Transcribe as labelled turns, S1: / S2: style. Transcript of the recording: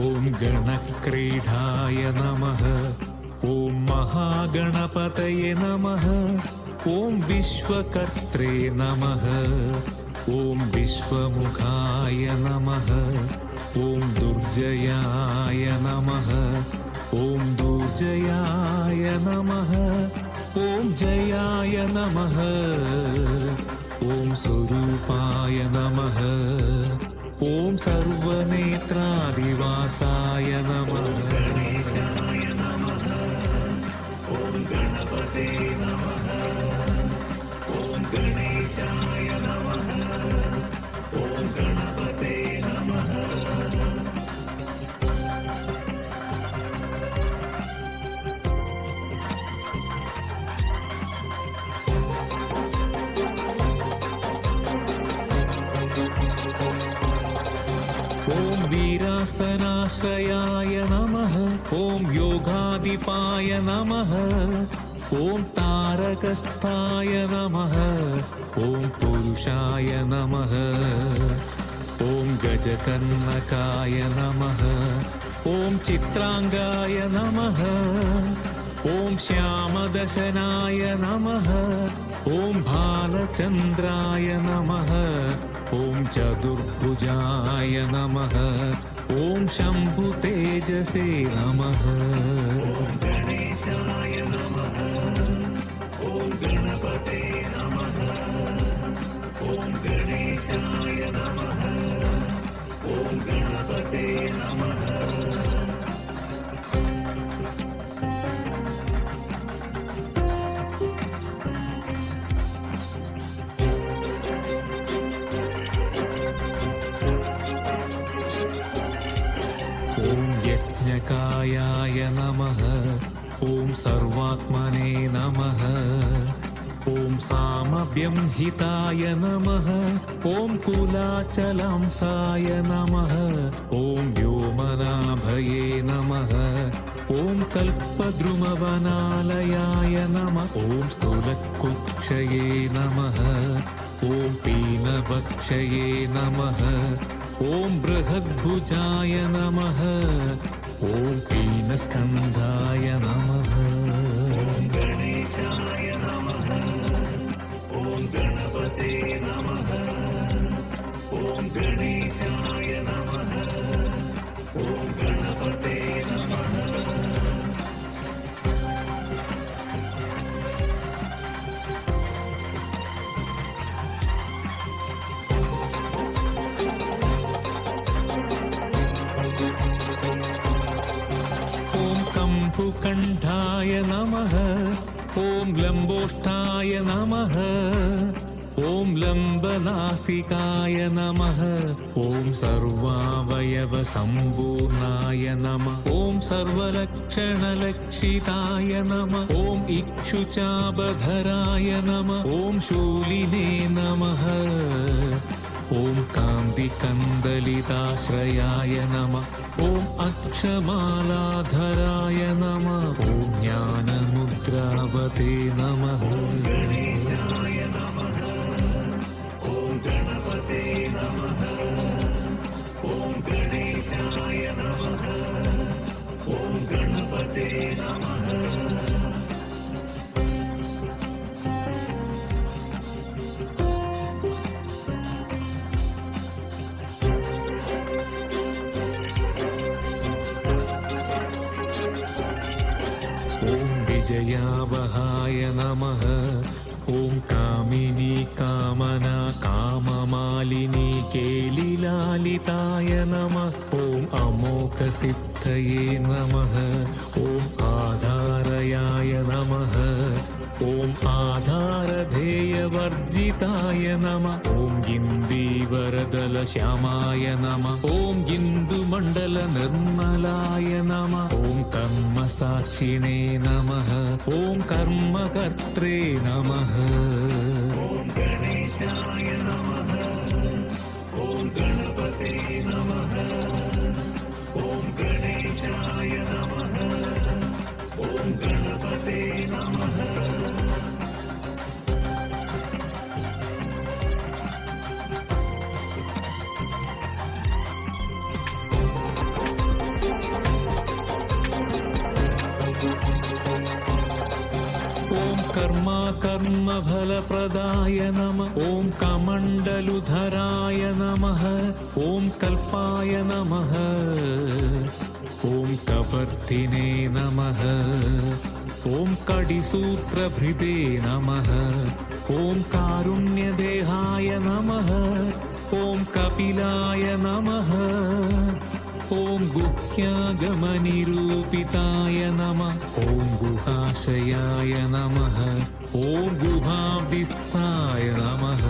S1: ॐ गणक्रीडाय नमः। ॐ महागणपतये नमः। ॐ विश्वकर्त्रे नमः। ॐ विश्वमुखाय नमः। ॐ दुर्जयाय नमः। ॐ दुर्जयाय नमः। ॐ जयाय नमः। ॐ स्वरूपाय नमः। ॐ सर्वनेत्रादिवासाय नमः। ॐ ഓം വീരാസനാശ്രയായ നമ. ഓം യോഗാധിപായ നമ. ഓം താരകസ്ഥായ നമ. ഓം പുരുഷായ നമ. ഓം ഗജകർണകായ നമ. ഓം ചിത്രാംഗായ നമ. ഓം ശ്യാമദശനായ നമ. ഓം ഭാലചന്ദ്രായ चतुर्भुजाय नमः। ॐ शम्भुतेजसे नमः। यज्ञकायाय नमः। ॐ सर्वात्मने नमः। ॐ सामभ्यं हिताय नमः। ॐ कुलाचलांसाय नमः। ॐ व्योमनाभये नमः। ॐ कल्पद्रुमवनालयाय नमः। ॐ स्थूलकुक्षये नमः। ॐ पीनवक्षये नमः। ॐ बृहद्भुजाय नमः। ॐ पीनस्कन्धाय नमः കണ്ഠായ നമ. ഓം ലംബോഷ്ടായ നമ. ഓം ലംബനാസികായ നമ. ഓം സർവാവയവ സമ്പൂർണായ നമ. ഓം സർവലക്ഷണലക്ഷിതായ നമ. ഓം ഇക്ഷുചാപധരായ നമ. ഓം ശൂലിനേ നമ. कान्तिकन्दलिताश्रयाय नमः ॐ अक्षमालाधराय नमः ॐ ज्ञानमुद्रावते नमः ஓம் விஜயாவகாய நம ஓம் காமினி காமனா காமமாலினி கேலிலாலிதாய நம ஓம் அமோக சித்தயே நம ஓம் ஆதாரயாய நம ஓம் आधारधेयवर्जिताय नम ॐ गिन्दीवरदलश्यामाय नम ॐ गिन्दुमण्डलनिर्मलाय नम ॐ कर्मसाक्षिणे नमः ॐ कर्मकर्त्रे नमः ॐ गणेशाय नमः ॐ गणपते नमः कर्मफलप्रदाय नमः ॐ कमण्डलुधराय नमः ॐ कल्पाय नमः ॐ कपर्दिने नमः ॐ कडिसूत्रभृदे नमः ॐ कारुण्यदेहाय नमः ॐ कपिलाय नमः ॐ गुह्यागमनिरूपिताय नमः ॐ गुहाशयाय नमः ॐ गुहाब्धिस्थाय नमः